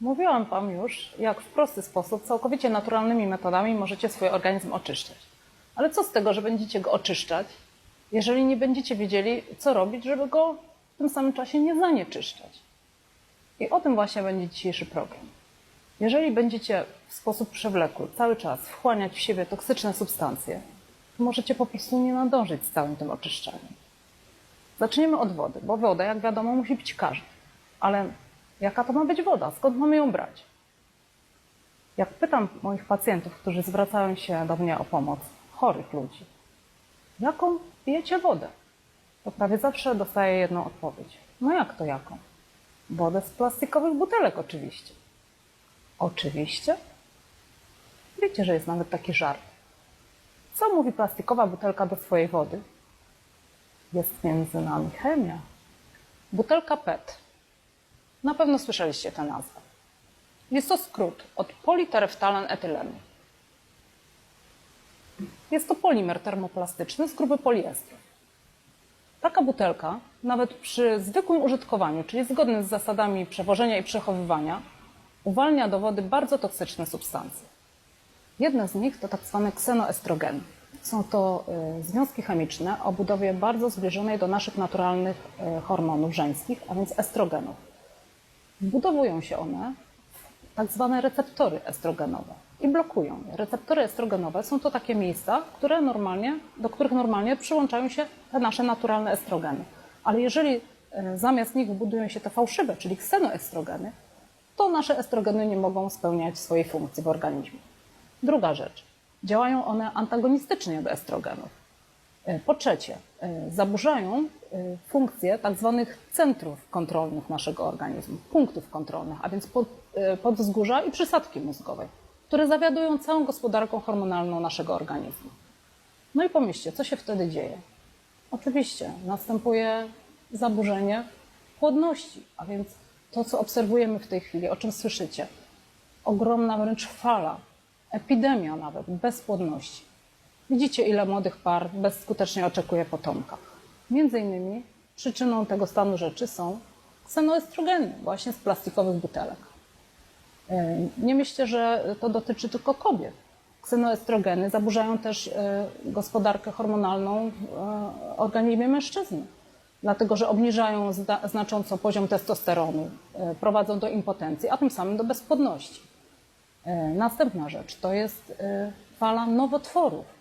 Mówiłam Wam już, jak w prosty sposób, całkowicie naturalnymi metodami możecie swój organizm oczyszczać. Ale co z tego, że będziecie go oczyszczać, jeżeli nie będziecie wiedzieli, co robić, żeby go w tym samym czasie nie zanieczyszczać? I o tym właśnie będzie dzisiejszy program. Jeżeli będziecie w sposób przewlekły cały czas wchłaniać w siebie toksyczne substancje, to możecie po prostu nie nadążyć z całym tym oczyszczaniem. Zaczniemy od wody, bo woda, jak wiadomo, musi pić każdy. Ale jaka to ma być woda? Skąd mamy ją brać? Jak pytam moich pacjentów, którzy zwracają się do mnie o pomoc, chorych ludzi, jaką pijecie wodę? To prawie zawsze dostaję jedną odpowiedź. No jak to jaką? Wodę z plastikowych butelek oczywiście. Oczywiście? Wiecie, że jest nawet taki żart. Co mówi plastikowa butelka do swojej wody? Jest między nami chemia. Butelka PET. Na pewno słyszeliście tę nazwę. Jest to skrót od politereftalan etylenu. Jest to polimer termoplastyczny z grupy poliestru. Taka butelka, nawet przy zwykłym użytkowaniu, czyli zgodnym z zasadami przewożenia i przechowywania, uwalnia do wody bardzo toksyczne substancje. Jedne z nich to tak zwane ksenoestrogeny. Są to y, związki chemiczne o budowie bardzo zbliżonej do naszych naturalnych y, hormonów żeńskich, a więc estrogenów. Wbudowują się one tak zwane receptory estrogenowe i blokują je. Receptory estrogenowe są to takie miejsca, które normalnie, do których normalnie przyłączają się te nasze naturalne estrogeny. Ale jeżeli y, zamiast nich budują się te fałszywe, czyli ksenoestrogeny, to nasze estrogeny nie mogą spełniać swojej funkcji w organizmie. Druga rzecz. Działają one antagonistycznie do estrogenów. E, Po trzecie, e, zaburzają e, funkcję tak zwanych centrów kontrolnych naszego organizmu, punktów kontrolnych, a więc pod, podzgórza i przysadki mózgowej, które zawiadują całą gospodarką hormonalną naszego organizmu. No i pomyślcie, co się wtedy dzieje? Oczywiście następuje zaburzenie płodności, a więc to, co obserwujemy w tej chwili, o czym słyszycie. Ogromna wręcz fala, epidemia nawet bezpłodności. Widzicie, ile młodych par bezskutecznie oczekuje potomka. Między innymi przyczyną tego stanu rzeczy są ksenoestrogeny, właśnie z plastikowych butelek. E, Nie myślę, że to dotyczy tylko kobiet. Ksenoestrogeny zaburzają też e, gospodarkę hormonalną w e, organizmie mężczyzny, dlatego że obniżają znacząco poziom testosteronu, prowadzą do impotencji, a tym samym do bezpłodności. Następna rzecz to jest fala nowotworów.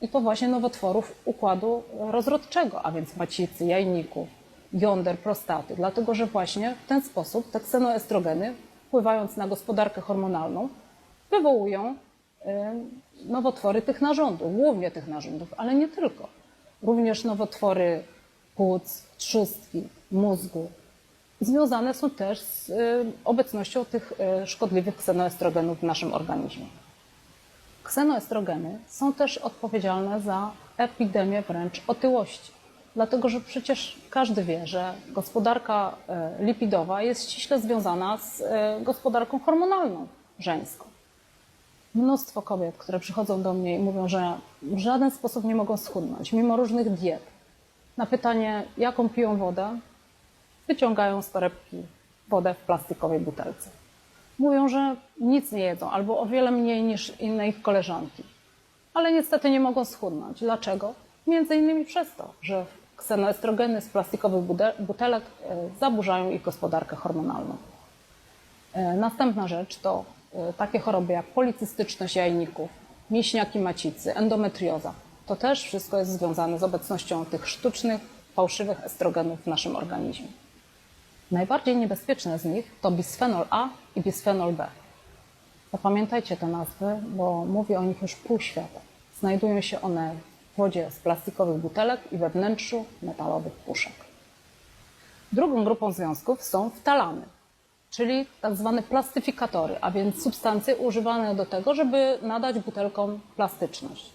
I to właśnie nowotworów układu rozrodczego, a więc macicy, jajników, jąder, prostaty. Dlatego, że właśnie w ten sposób te ksenoestrogeny, wpływając na gospodarkę hormonalną, wywołują e, nowotwory tych narządów, głównie tych narządów, ale nie tylko. Również nowotwory płuc, trzustki, mózgu. Związane są też z e, obecnością tych e, szkodliwych ksenoestrogenów w naszym organizmie. Ksenoestrogeny są też odpowiedzialne za epidemię wręcz otyłości. Dlatego, że przecież każdy wie, że gospodarka e, lipidowa jest ściśle związana z e, gospodarką hormonalną żeńską. Mnóstwo kobiet, które przychodzą do mnie i mówią, że w żaden sposób nie mogą schudnąć, mimo różnych diet. Na pytanie, jaką piją wodę, wyciągają z torebki wodę w plastikowej butelce. Mówią, że nic nie jedzą albo o wiele mniej niż inne ich koleżanki. Ale niestety nie mogą schudnąć. Dlaczego? Między innymi przez to, że ksenoestrogeny z plastikowych butelek e, zaburzają ich gospodarkę hormonalną. E, Następna rzecz to e, takie choroby jak policystyczność jajników, mięśniaki macicy, endometrioza. To też wszystko jest związane z obecnością tych sztucznych, fałszywych estrogenów w naszym organizmie. Najbardziej niebezpieczne z nich to bisfenol A i bisfenol B. Zapamiętajcie te nazwy, bo mówi o nich już pół świata. Znajdują się one w wodzie z plastikowych butelek i we wnętrzu metalowych puszek. Drugą grupą związków są wtalany, czyli tak zwane plastyfikatory, a więc substancje używane do tego, żeby nadać butelkom plastyczność.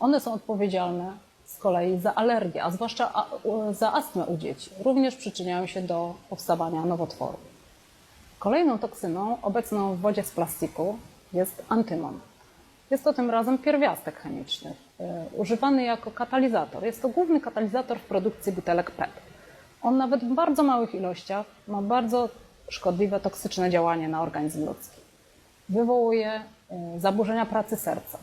One są odpowiedzialne z kolei za alergię, a zwłaszcza za astmę u dzieci. Również przyczyniają się do powstawania nowotworów. Kolejną toksyną obecną w wodzie z plastiku jest antymon. Jest to tym razem pierwiastek chemiczny, y, używany jako katalizator. Jest to główny katalizator w produkcji butelek PET. On nawet w bardzo małych ilościach ma bardzo szkodliwe, toksyczne działanie na organizm ludzki. Wywołuje y, zaburzenia pracy serca,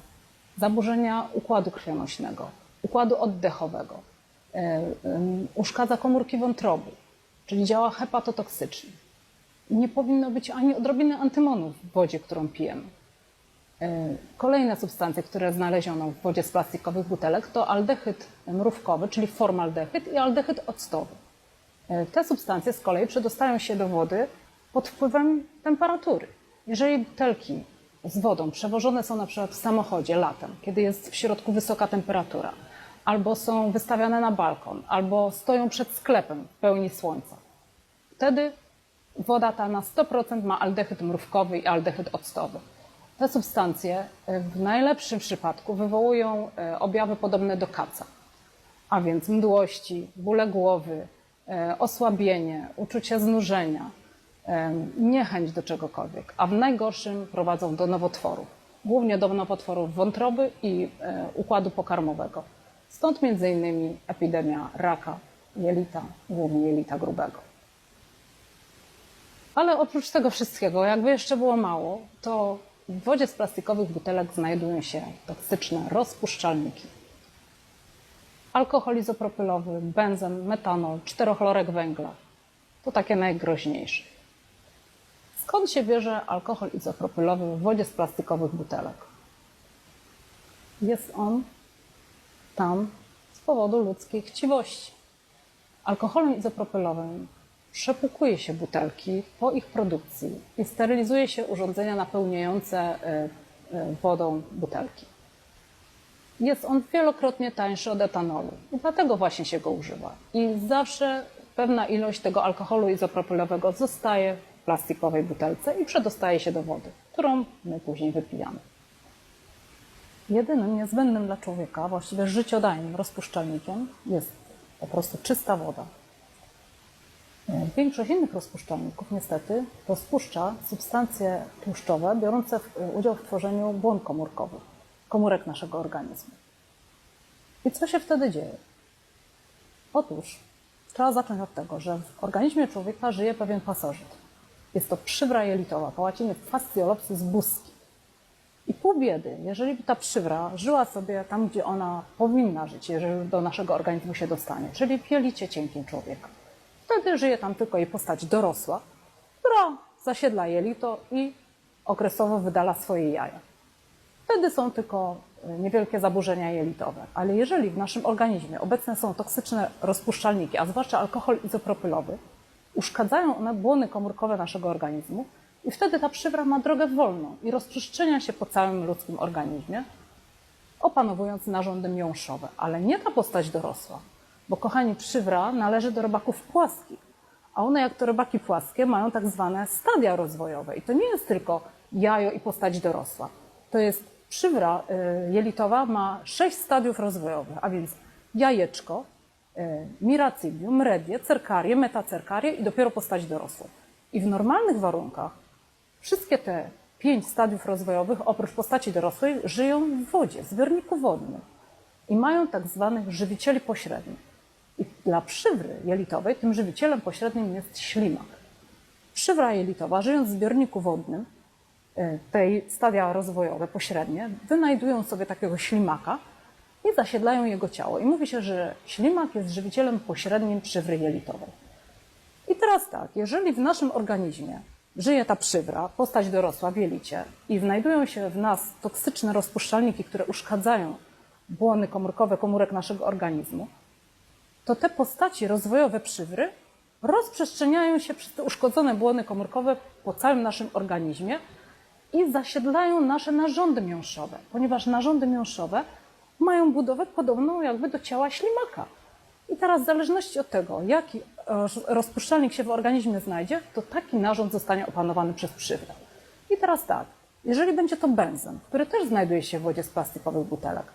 zaburzenia układu krwionośnego, układu oddechowego, y, uszkadza komórki wątroby, czyli działa hepatotoksycznie. Nie powinno być ani odrobiny antymonu w wodzie, którą pijemy. Y, Kolejne substancje, które znaleziono w wodzie z plastikowych butelek, to aldehyd mrówkowy, czyli formaldehyd i aldehyd octowy. Y, Te substancje z kolei przedostają się do wody pod wpływem temperatury. Jeżeli butelki z wodą przewożone są na przykład w samochodzie latem, kiedy jest w środku wysoka temperatura, albo są wystawiane na balkon, albo stoją przed sklepem w pełni słońca, wtedy woda ta na 100% ma aldehyd mrówkowy i aldehyd octowy. Te substancje y, w najlepszym przypadku wywołują y, objawy podobne do kaca, a więc mdłości, bóle głowy, y, osłabienie, uczucie znużenia, niechęć do czegokolwiek, a w najgorszym prowadzą do nowotworów, głównie do nowotworów wątroby i układu pokarmowego. Stąd między innymi epidemia raka jelita, głównie jelita grubego. Ale oprócz tego wszystkiego, jakby jeszcze było mało, to w wodzie z plastikowych butelek znajdują się toksyczne rozpuszczalniki. Alkohol izopropylowy, benzen, metanol, czterochlorek węgla. To takie najgroźniejsze. Skąd się bierze alkohol izopropylowy w wodzie z plastikowych butelek? Jest on tam z powodu ludzkiej chciwości. Alkoholem izopropylowym przepłukuje się butelki po ich produkcji i sterylizuje się urządzenia napełniające y, y, wodą butelki. Jest on wielokrotnie tańszy od etanolu i dlatego właśnie się go używa. I zawsze pewna ilość tego alkoholu izopropylowego zostaje w plastikowej butelce i przedostaje się do wody, którą my później wypijamy. Jedynym niezbędnym dla człowieka, właściwie życiodajnym rozpuszczalnikiem jest po prostu czysta woda. Większość innych rozpuszczalników niestety rozpuszcza substancje tłuszczowe biorące w, udział w tworzeniu błon komórkowych, komórek naszego organizmu. I co się wtedy dzieje? Otóż trzeba zacząć od tego, że w organizmie człowieka żyje pewien pasożyt. Jest to przywra jelitowa, po łacinie fasciolopsis busci. I pół biedy, jeżeli by ta przywra żyła sobie tam, gdzie ona powinna żyć, jeżeli do naszego organizmu się dostanie, czyli w jelicie cienkim człowieka. Wtedy żyje tam tylko jej postać dorosła, która zasiedla jelito i okresowo wydala swoje jaja. Wtedy są tylko y, niewielkie zaburzenia jelitowe. Ale jeżeli w naszym organizmie obecne są toksyczne rozpuszczalniki, a zwłaszcza alkohol izopropylowy, uszkadzają one błony komórkowe naszego organizmu i wtedy ta przywra ma drogę wolną i rozprzestrzenia się po całym ludzkim organizmie, opanowując narządy miąższowe, ale nie ta postać dorosła, bo kochani, przywra należy do robaków płaskich, a one jak to robaki płaskie mają tak zwane stadia rozwojowe i to nie jest tylko jajo i postać dorosła. To jest przywra y, jelitowa ma sześć stadiów rozwojowych, a więc jajeczko, y, miracydium, mredię, cerkarię, metacerkarię i dopiero postać dorosła. I w normalnych warunkach wszystkie te pięć stadiów rozwojowych, oprócz postaci dorosłej, żyją w wodzie, w zbiorniku wodnym i mają tak zwanych żywicieli pośrednich. I dla przywry jelitowej tym żywicielem pośrednim jest ślimak. Przywra jelitowa, żyjąc w zbiorniku wodnym, y, tej stadia rozwojowe pośrednie, wynajdują sobie takiego ślimaka i zasiedlają jego ciało. I mówi się, że ślimak jest żywicielem pośrednim przywry jelitowej. I teraz tak, jeżeli w naszym organizmie żyje ta przywra, postać dorosła w jelicie i znajdują się w nas toksyczne rozpuszczalniki, które uszkadzają błony komórkowe komórek naszego organizmu, to te postaci rozwojowe przywry rozprzestrzeniają się przez te uszkodzone błony komórkowe po całym naszym organizmie i zasiedlają nasze narządy miąższowe, ponieważ narządy miąższowe mają budowę podobną jakby do ciała ślimaka. I teraz w zależności od tego, jaki rozpuszczalnik się w organizmie znajdzie, to taki narząd zostanie opanowany przez przywrę. I teraz tak, jeżeli będzie to benzen, który też znajduje się w wodzie z plastikowych butelek,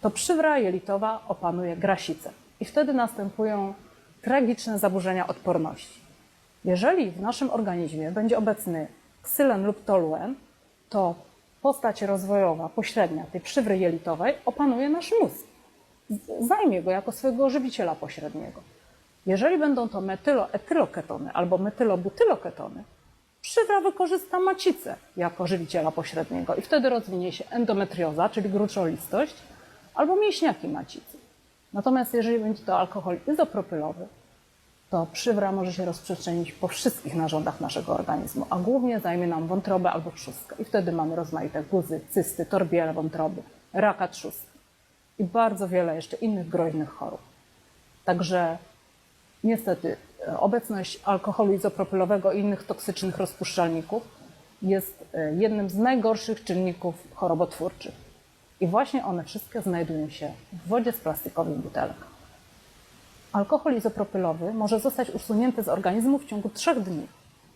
to przywra jelitowa opanuje grasicę i wtedy następują tragiczne zaburzenia odporności. Jeżeli w naszym organizmie będzie obecny ksylen lub toluen, to postać rozwojowa pośrednia tej przywry jelitowej opanuje nasz mózg. Zajmie go jako swojego żywiciela pośredniego. Jeżeli będą to metyloetyloketony albo metylobutyloketony, przywra wykorzysta macicę jako żywiciela pośredniego i wtedy rozwinie się endometrioza, czyli gruczolistość, albo mięśniaki macicy. Natomiast jeżeli będzie to alkohol izopropylowy, to przywra może się rozprzestrzenić po wszystkich narządach naszego organizmu, a głównie zajmie nam wątrobę albo trzustkę. I wtedy mamy rozmaite guzy, cysty, torbiele wątroby, raka trzustki i bardzo wiele jeszcze innych groźnych chorób. Także niestety obecność alkoholu izopropylowego i innych toksycznych rozpuszczalników jest e, jednym z najgorszych czynników chorobotwórczych. I właśnie one wszystkie znajdują się w wodzie z plastikowych butelek. Alkohol izopropylowy może zostać usunięty z organizmu w ciągu trzech dni.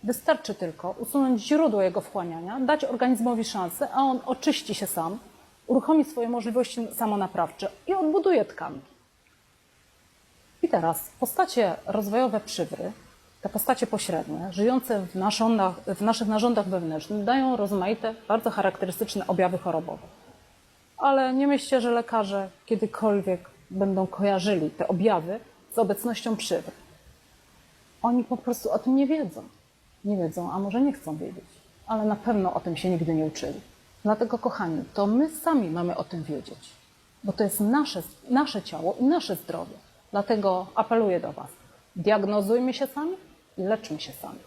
Wystarczy tylko usunąć źródło jego wchłaniania, dać organizmowi szansę, a on oczyści się sam, uruchomi swoje możliwości samonaprawcze i odbuduje tkanki. I teraz postacie rozwojowe przywry, te postacie pośrednie, żyjące w, naszondach, w naszych narządach wewnętrznych, dają rozmaite, bardzo charakterystyczne objawy chorobowe. Ale nie myślcie, że lekarze kiedykolwiek będą kojarzyli te objawy z obecnością przywry. Oni po prostu o tym nie wiedzą. Nie wiedzą, a może nie chcą wiedzieć, ale na pewno o tym się nigdy nie uczyli. Dlatego, kochani, to my sami mamy o tym wiedzieć, bo to jest nasze, nasze ciało i nasze zdrowie. Dlatego apeluję do Was: diagnozujmy się sami i leczmy się sami.